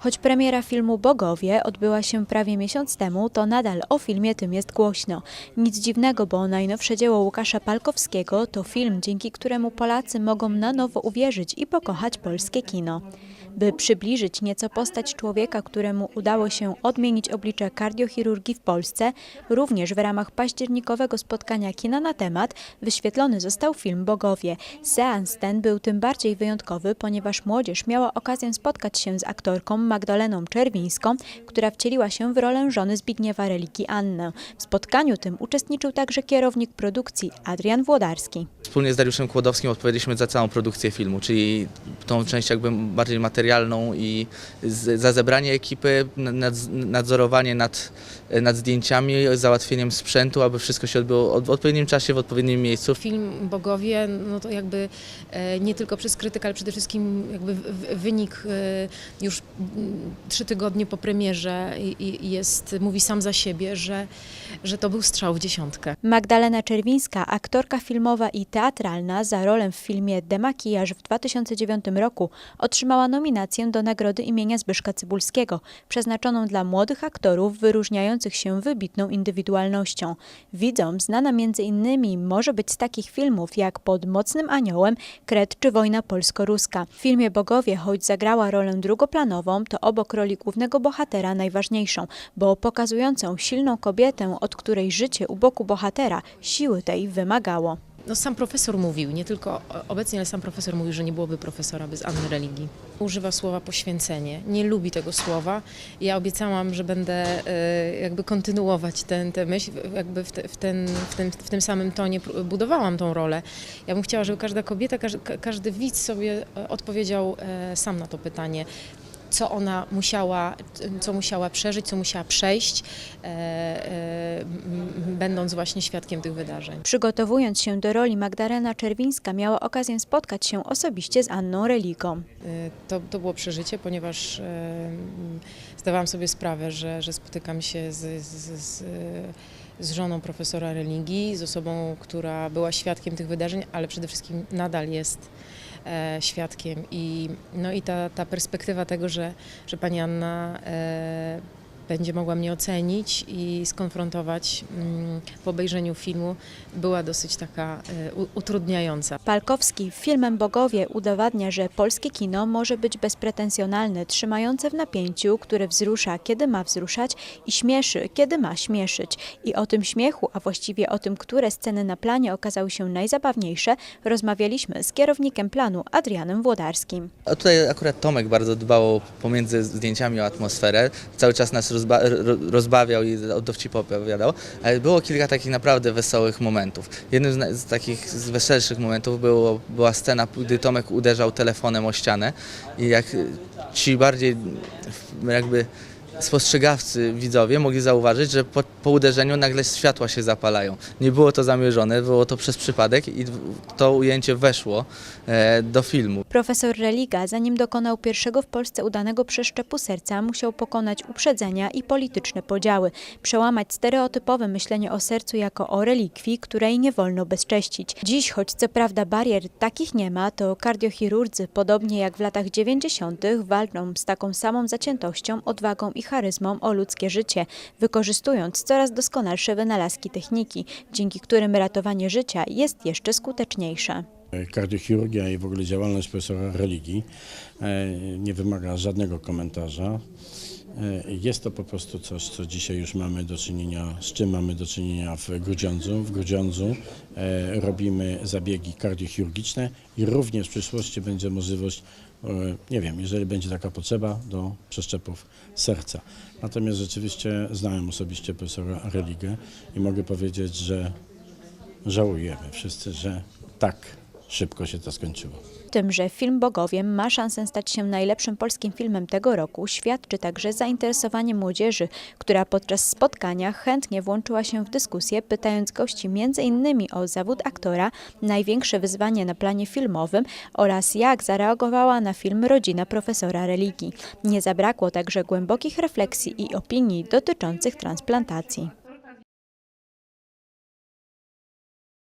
Choć premiera filmu Bogowie odbyła się prawie miesiąc temu, to nadal o filmie tym jest głośno. Nic dziwnego, bo najnowsze dzieło Łukasza Palkowskiego to film, dzięki któremu Polacy mogą na nowo uwierzyć i pokochać polskie kino. By przybliżyć nieco postać człowieka, któremu udało się odmienić oblicze kardiochirurgii w Polsce, również w ramach październikowego spotkania kina na temat wyświetlony został film Bogowie. Seans ten był tym bardziej wyjątkowy, ponieważ młodzież miała okazję spotkać się z aktorką Magdaleną Czerwińską, która wcieliła się w rolę żony Zbigniewa Reliki Annę. W spotkaniu tym uczestniczył także kierownik produkcji Adrian Włodarski. Wspólnie z Dariuszem Kłodowskim odpowiedzieliśmy za całą produkcję filmu, czyli tą część jakby bardziej materialną i z, za zebranie ekipy, nad, nadzorowanie nad, nad zdjęciami, załatwieniem sprzętu, aby wszystko się odbyło od- w odpowiednim czasie, w odpowiednim miejscu. Film Bogowie, no to jakby e, nie tylko przez krytykę, ale przede wszystkim jakby wynik e, już trzy tygodnie po premierze i- i jest, mówi sam za siebie, że, że to był strzał w dziesiątkę. Magdalena Czerwińska, aktorka filmowa i teatralna za rolę w filmie Demakijaż w 2009 roku otrzymała nominację do nagrody imienia Zbyszka Cybulskiego, przeznaczoną dla młodych aktorów wyróżniających się wybitną indywidualnością. Widzom znana innymi może być z takich filmów jak Pod Mocnym Aniołem, Kret czy Wojna Polsko-Ruska. W filmie Bogowie, choć zagrała rolę drugoplanową, to obok roli głównego bohatera najważniejszą, bo pokazującą silną kobietę, od której życie u boku bohatera siły tej wymagało. No sam profesor mówił, nie tylko obecnie, ale sam profesor mówił, że nie byłoby profesora bez Anny Religii. Używa słowa poświęcenie, nie lubi tego słowa. Ja obiecałam, że będę e, jakby kontynuować ten, tę myśl, jakby w, te, w, ten, w, tym, w tym samym tonie budowałam tą rolę. Ja bym chciała, żeby każda kobieta, każdy, każdy widz sobie e, odpowiedział e, sam na to pytanie. Co ona musiała, co musiała przeżyć, co musiała przejść, e, e, będąc właśnie świadkiem tych wydarzeń. Przygotowując się do roli, Magdalena Czerwińska miała okazję spotkać się osobiście z Anną Reliką. Y, To, to było przeżycie, ponieważ e, zdawałam sobie sprawę, że, że spotykam się z, z, z, z żoną profesora religii, z osobą, która była świadkiem tych wydarzeń, ale przede wszystkim nadal jest e, świadkiem. I, no i ta, ta perspektywa tego, że, że pani Anna e, będzie mogła mnie ocenić i skonfrontować mm, po obejrzeniu filmu, była dosyć taka e, utrudniająca. Palkowski filmem Bogowie udowadnia, że polskie kino może być bezpretensjonalne, trzymające w napięciu, które wzrusza, kiedy ma wzruszać i śmieszy, kiedy ma śmieszyć. I o tym śmiechu, a właściwie o tym, które sceny na planie okazały się najzabawniejsze, rozmawialiśmy z kierownikiem planu Adrianem Włodarskim. A tutaj akurat Tomek bardzo dbał pomiędzy zdjęciami o atmosferę, cały czas nas rozba ro- rozbawiał i o dowcip opowiadał, ale było kilka takich naprawdę wesołych momentów. Jednym z, z takich z weselszych momentów było, była scena, gdy Tomek uderzał telefonem o ścianę i jak ci bardziej jakby spostrzegawcy widzowie mogli zauważyć, że po, po uderzeniu nagle światła się zapalają. Nie było to zamierzone, było to przez przypadek i to ujęcie weszło e, do filmu. Profesor Religa, zanim dokonał pierwszego w Polsce udanego przeszczepu serca, musiał pokonać uprzedzenia i polityczne podziały, przełamać stereotypowe myślenie o sercu jako o relikwii, której nie wolno bezcześcić. Dziś, choć co prawda barier takich nie ma, to kardiochirurdzy, podobnie jak w latach 90., walczą z taką samą zaciętością, odwagą i charyzmą o ludzkie życie, wykorzystując coraz doskonalsze wynalazki techniki, dzięki którym ratowanie życia jest jeszcze skuteczniejsze. Kardiochirurgia i w ogóle działalność profesora religii e, nie wymaga żadnego komentarza. E, Jest to po prostu coś, co dzisiaj już mamy do czynienia, z czym mamy do czynienia w Grudziądzu. W Grudziądzu e, robimy zabiegi kardiochirurgiczne i również w przyszłości będzie możliwość, e, nie wiem, jeżeli będzie taka potrzeba, do przeszczepów serca. Natomiast rzeczywiście znałem osobiście profesora Religę i mogę powiedzieć, że żałujemy wszyscy, że tak szybko się to skończyło. Tym, że film Bogowiem ma szansę stać się najlepszym polskim filmem tego roku, świadczy także zainteresowanie młodzieży, która podczas spotkania chętnie włączyła się w dyskusję, pytając gości m.in. o zawód aktora, największe wyzwanie na planie filmowym oraz jak zareagowała na film Rodzina profesora religii. Nie zabrakło także głębokich refleksji i opinii dotyczących transplantacji.